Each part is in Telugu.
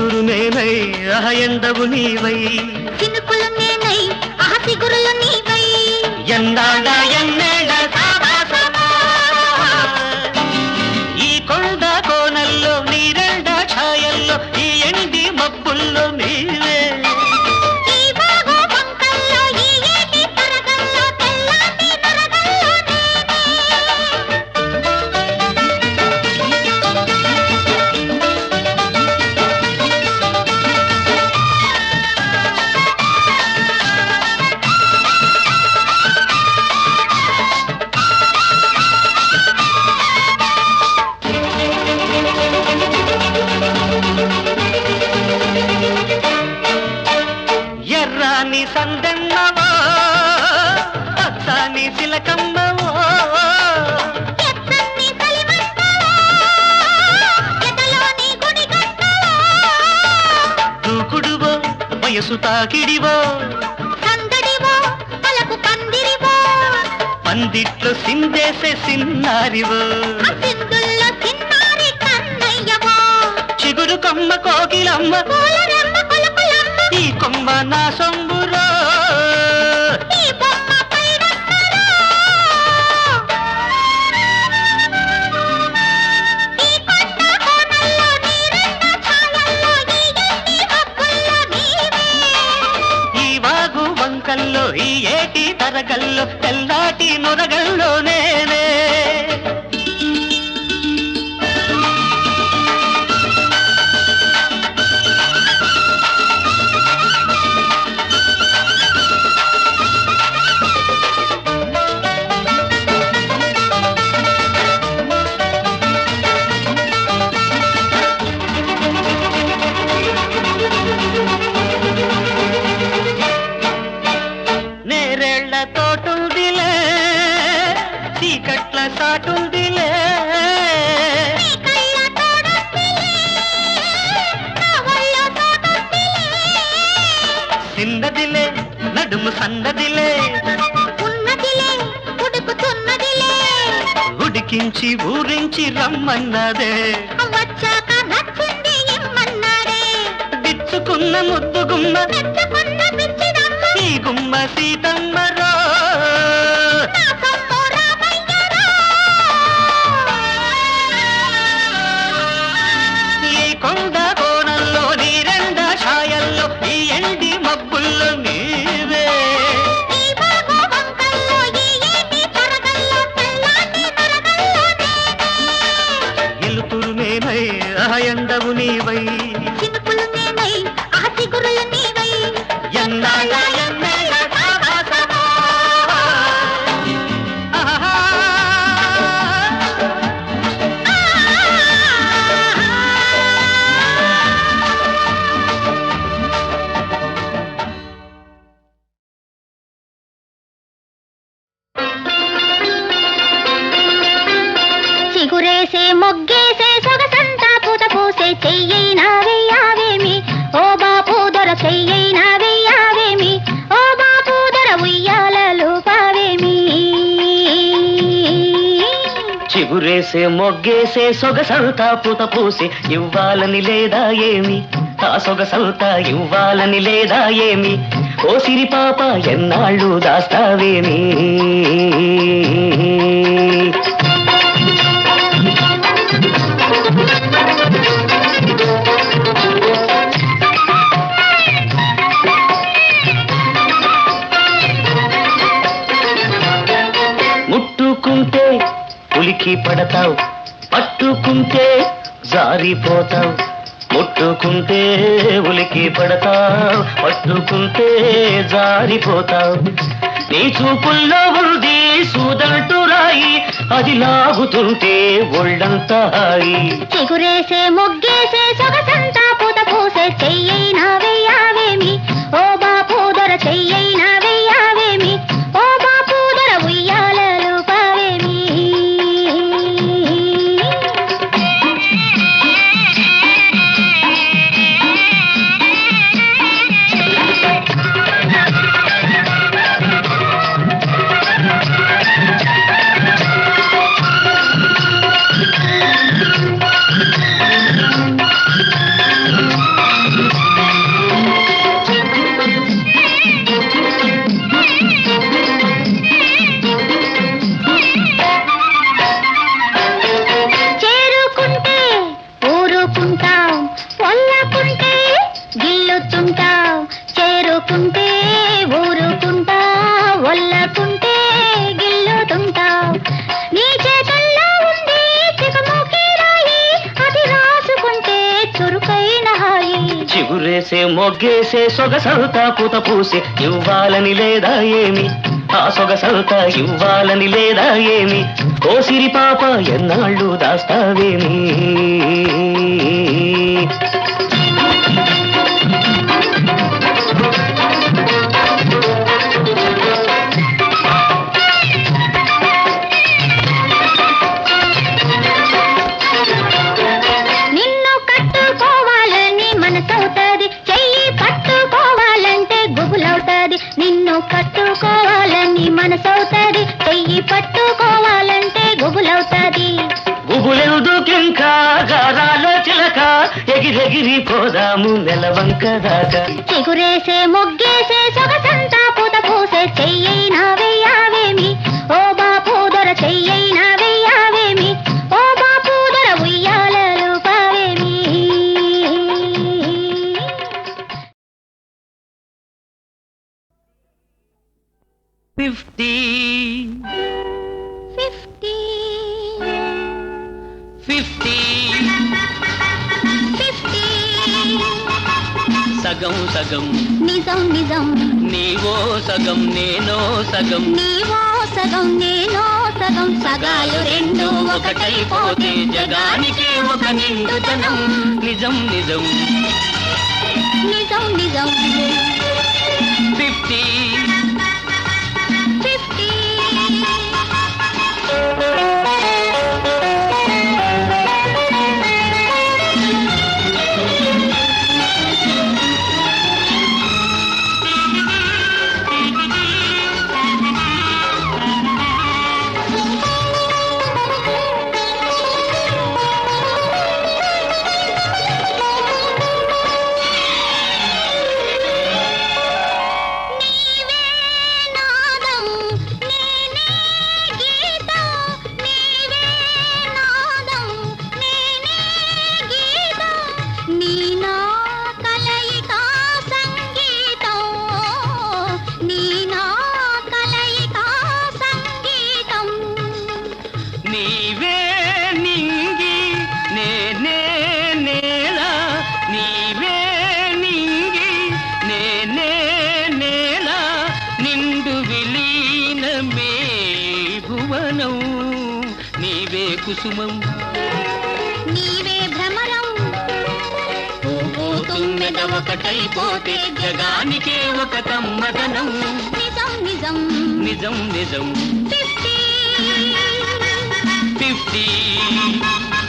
చిగురు నేనై అహ ఎండవు నీవై? చినుకులు నేనై అహ చిగురులు నీవై? ఎండా ఎత్తని తిలకమ్మవో దూకుడువో వయసు తాకిడివో. పందిట్లో సిందేసే సిన్నారివో. చిగురు కొమ్మ కోకిలమ్మ. ఈ కొమ్మ నా సొమ్మ. నొరగల్లో తెల్లాటి నొరగల్లో నేనే. ముగ్గేసే మొగ్గేసే సొగసంతా పూత పూసి ఇవ్వాలని లేదా ఏమి? ఆ సొగసంతా ఇవ్వాలని లేదా ఏమి? ఓ సిరి పాప ఎన్నాళ్ళు దాస్తావేమి? పట్టుకుంటే ఉలికి పడతావు. పట్టుకుంటే జారిపోతావు. ముట్టుకుంటే ఉలికి పడతావు. పట్టుకుంటే జారిపోతావు. నీ చూపుల్లో ఉంది సూదంటూ రాయి అది లాగుతుంటే ఒళ్ళంతా హాయి. చిగురేసే మొగ్గేసే సొగసంతా పూత పూసే చెయ్యైనా వెయ్యావేమి ఓ బాపు దొర చెయ్యైనా చేరుకుంటే ఊరుకుంటా వల్లకుంటే గిల్లుతుంటా. నీ చేతల్లో ఉంది చికముకి రాయి అది రాసుకుంటే చురుకైన హాయి. చిగురేసే మొగ్గేసే సొగసంతా పూత పూసి ఇవ్వాలని లేదా ఏమి? ఆ సొగసంతా ఇవ్వాలని లేదా ఏమి? కోసిరి పాప ఎన్నాళ్ళు దాస్తావేమి? పట్టుకోవాలంటే గుబులవుతాది? గుబులెందుకింకా? గారాల చిలక ఎగిరెగిరి పోదాము నెలవంక దాకా చిగురేసే మొగ్గేసే సొగసంతా పూత పూసే చెయ్యైనా భాగాలు రెండు ఒకటైపోతే జగానికి ఒక నిండుతనం. నిజం నిజం. నిజం నీవే నింగి నేనే నేల. నీవే నింగి నేనే నేల. నిండు విలీనమే భువనం నీవే కుసుమం. నీవే భ్రమరం. ఒకటైపోతే జగానికే ఒక కమ్మదనం. నిజం నిజం. నిజం నిజం. ఫిఫ్టీ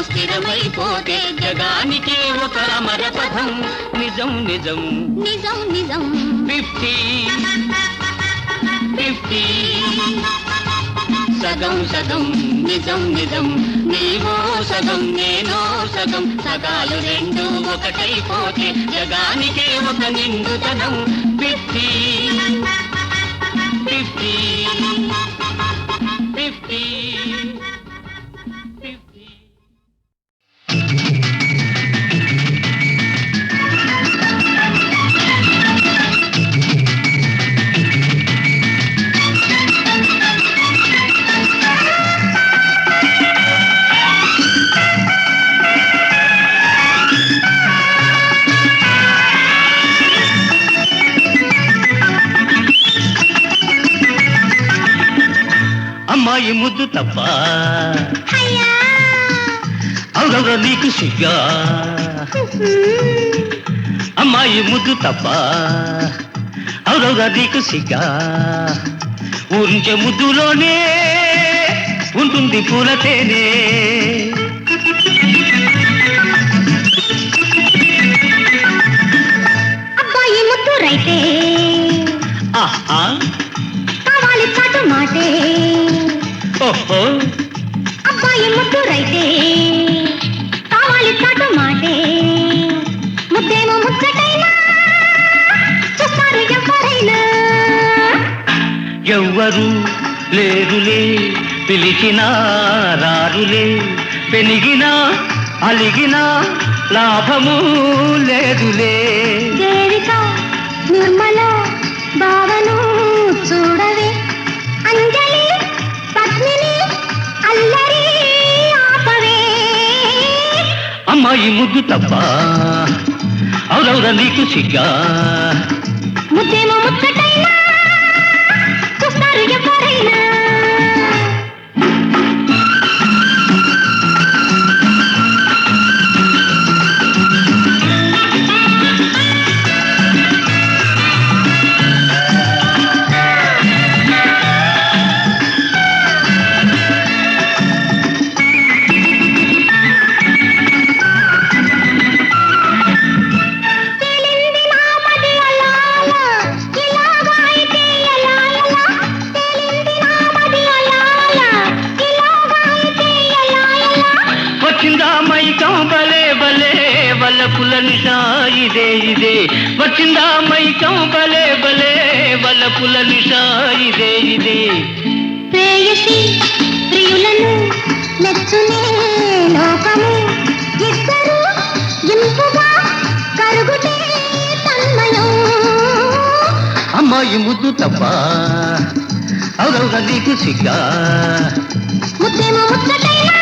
రూపము స్థిరమైపోతే జగానికే ఒక అమర పదం నిజం నిజం. నిజం నిజం. ఫిఫ్టీ. ఫిఫ్టీ. సగం సగం. నిజం నిజం. నీవో సగం నేనో సగం. సగాలు రెండు ఒకటైపోతే జగానికే ఒక నిండుతనం. ఫిఫ్టీ. ఫిఫ్టీ. ఫిఫ్టీ. అమ్మాయి ముద్దు తప్ప. అయ్యా! అవునవును నీకు సిగ్గా అమ్మాయి ముద్దు తప్ప. అవునవును నీకు సిగ్గా ఊరించే ముద్దులోనే ఉంటుంది పూల తేనే అబ్బాయి ముద్దు రైతే. ఆహా! అబ్బాయి ముద్దు రైతే? కావాలి చాటు మాటే. ముద్దేమో ముచ్చటైనా? చూస్తారు ఎవరైనా? ఎవ్వరు లేరులే పిలిచినా రారులే. పెనిగినా అలిగినా లాభము లేదులే. దేవిక నిర్మల భావను చూడవే అమ్మాయి ముద్దు తప్ప అవునవురా నీకు సిగ్గా? ముద్దేమో ముచ్చటైనా చూస్తారు ఎవరైనా. వల్లపుల నిషా ఇదే ఇదే. వచ్చిందా మైకం బలే. బలే వల్లపుల నిషా ఇదే ఇదే. ప్రేయసి ప్రియులను మెచ్చునే లోకము. ఇద్దరు ఇంపుగా కరుగుతే తన్మయం అమ్మాయి ముద్దు తప్ప అవునవురా నీకు సిగ్గా. ముద్దేమో ముచ్చటైనా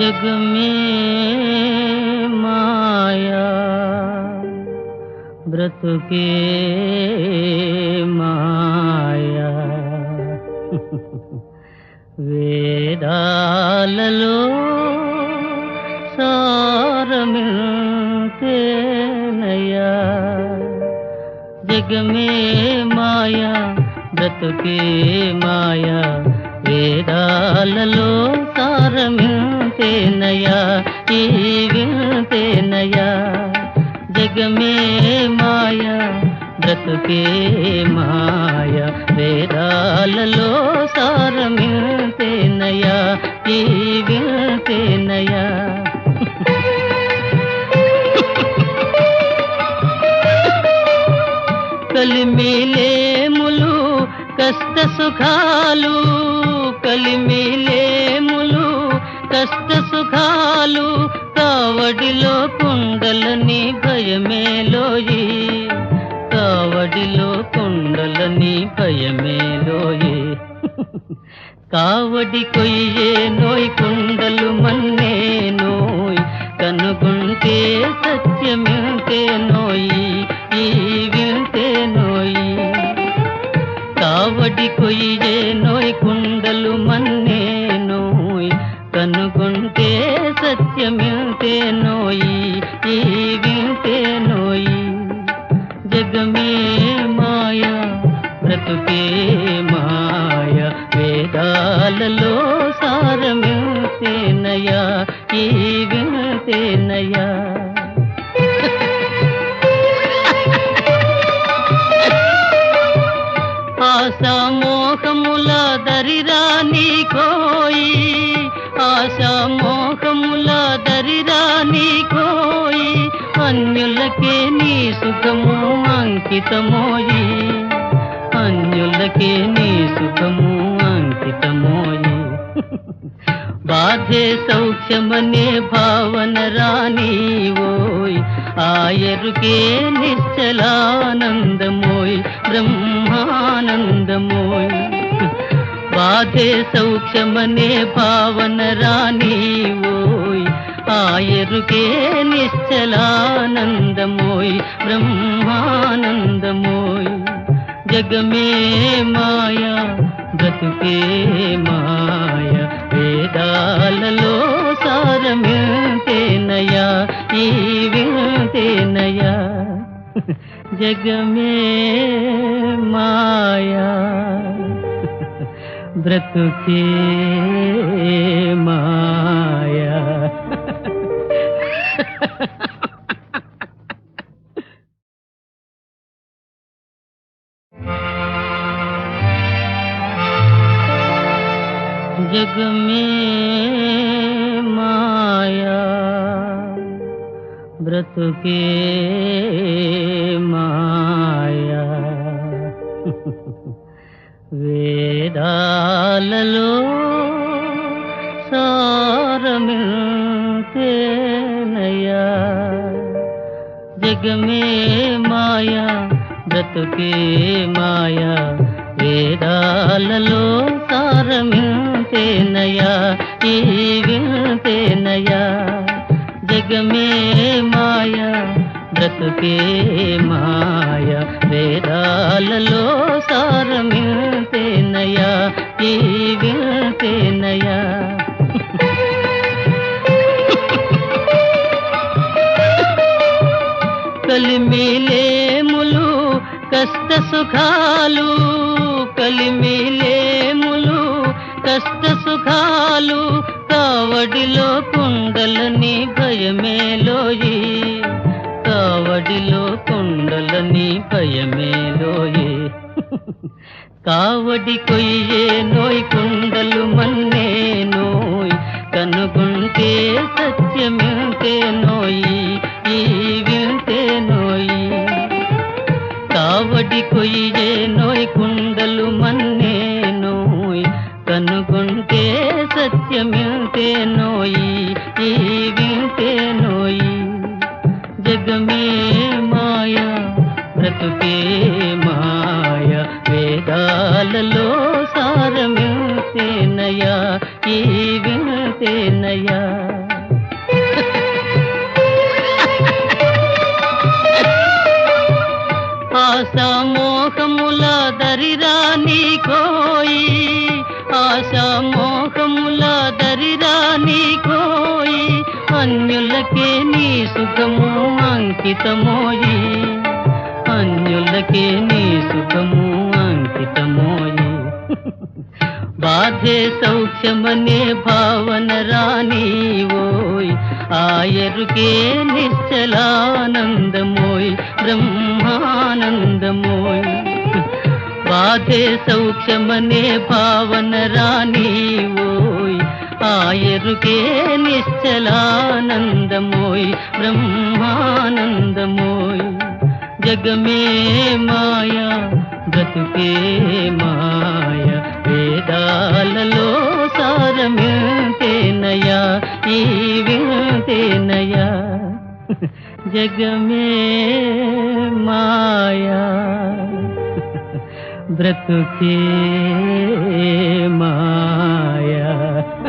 जग में బ్రతుకే మాయా. వేదాలలో సారమితేనయా జగమే మాయా బ్రతుకే మాయా. వేదాలలో సారమితేనయా ఈ వింతేనయా జగమే మాయా బ్రతుకే మాయా వేదాలలో సారమిల్తేనయ్యా ఈ వింతేనయ్యా కలిమిలేములు కష్ట సుఖాలు కలిమిలేములు భయమేలోయి కావడి కొయ్యే నోయ్ కుండలు మన్నే నోయ్. కనుగుంటే సత్యమింతే నోయి ఈ వింతే నోయి. కావడి కొయ్యే నోయ్ కుండలు మన్నే నోయ్. కనుగుంటే సత్యమింతే నోయి ఈ వింతే నోయి. జగమే బ్రతుకే మాయ. వేదాలలో సారమింతేనయా ఈ వింతేనయా ఆశామోహముల దరిరాని కోయి. ఆశామోహముల దరిరాని కోయి. అన్యులకే నీ సుఖము అంకితమోయి. అన్యులకే నీ సుఖము అంకితమోయి బాధే సౌఖ్యమనే భావన రాని ఓయ్. ఆయరుకే నిశ్చలానందమోయ్ బ్రహ్మానందమోయ్. బాధే సౌఖ్యమనే భావన రాని ఓయ్. ఆయరుకే నిశ్చలానందమోయ్ బ్రహ్మానందమోయ్. जग में माया गत के माया। वेदाल लो, सार मिलते नया मिलते नया। जग में माया, व्रत के माया। जग में माया, व्रत के माया। वेदाल लो सार मिलते नया, जग में माया, व्रत के माया। वेदाल लो सार मिल సారమింతేనయా ఈ వింతేనయా? జగమే మాయా బ్రతుకే మాయా వేదాలలో సారమింతేనయా ఈ వింతేనయా? కలిమిలేములు కష్ట సుఖాలు కలిమిలేములు కష్ట సుఖాలు కావడిలో కుండలని భయమేలోయి. కావడిలో కుండలని భయమేలోయి. కావడి కొయ్యే నోయ్ కుండలు మన్నే నోయ్. కనుగుంటే సత్యమింటే నోయి ఈ వింటే నోయి. కావడి కొయ్యే వింటే నోయి ఈ వింటే నోయి. జగమే మాయా బ్రతుకే మాయ. వేదాలలో సారమితే నయా ఈ వింతేనయా ఆశామోహముల దరిరాని కోయి ఆశామోహముల దరిరాని కోయి అన్యులకే నీ సుఖము అంకితమోయి అన్యులకే నీ సుఖము అంకితమోయి బాధే సౌఖ్యమనే భావన రాని ఓయ్ ఆయరుకే నిశ్చలానందమోయ్ బ్రహ్మానందమోయ్. బాధే సౌఖ్యమనే భావన రాని ఆ ఎరుకే నిశ్చలానందమోయ్ బ్రహ్మానందమోయ్. జగమే మాయా బ్రతుకే మాయ వేదాలలో సారమ్యూతేనయా ఈ వింతేనయా జగమే మాయా బ్రతుకే మాయా.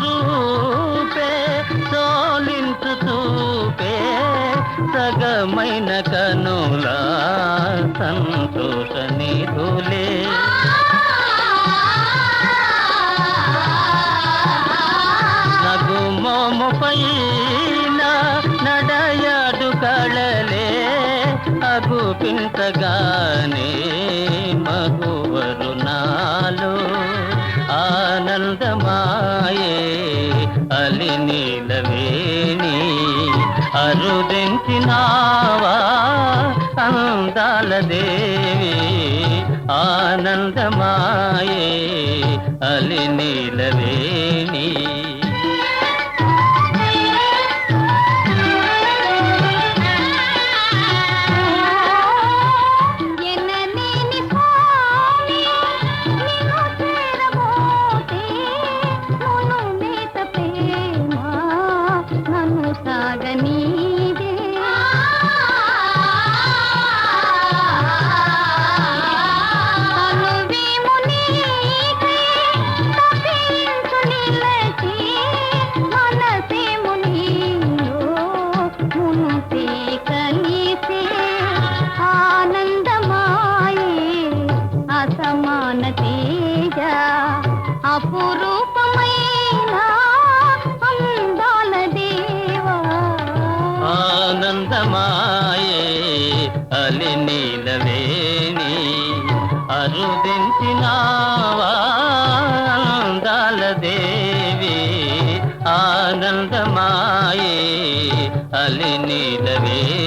రూపే తోలించు తూపే సగమైన కనులా సంతోష నిధులే. ఆనందమాయే అలి నీలవేణీ ఆనందమాయే అలి నీలవే.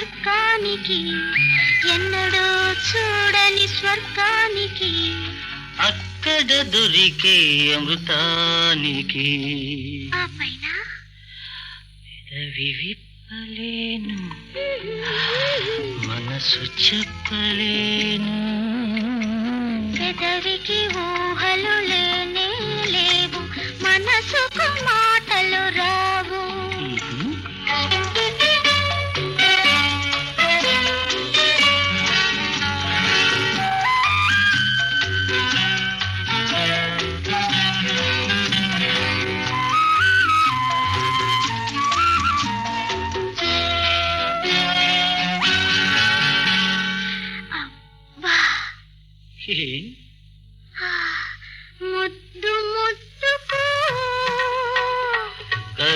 స్వర్గానికి ఎన్నడూ చూడని స్వర్గానికి అక్కడ దొరికే అమృతానికి. ఆ పైన? పెదవి విప్పలేను మనసు చెప్పలేను. పెదవికి ఊహలు లేనే లేవు మనసుకు మాటలు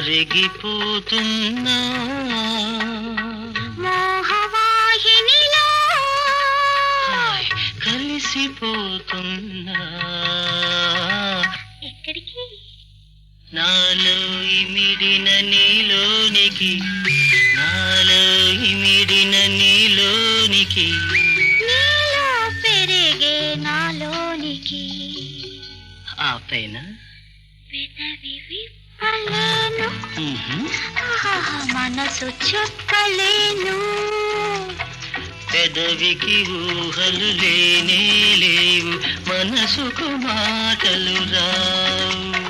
కరిగిపోతున్నా. మోహవాహినిలో. కలిసిపోతున్నా. ఎక్కడికి? నాలో ఇమిడిన నీలోనికి. నాలో ఇమిడిన నీలోనికి. నీలో పెరిగే నాలోనికి. ఆ మనసు చెప్పలేను పెదవికి ఊహలు లేనే లేవు మనసుకు మాటలు రావు.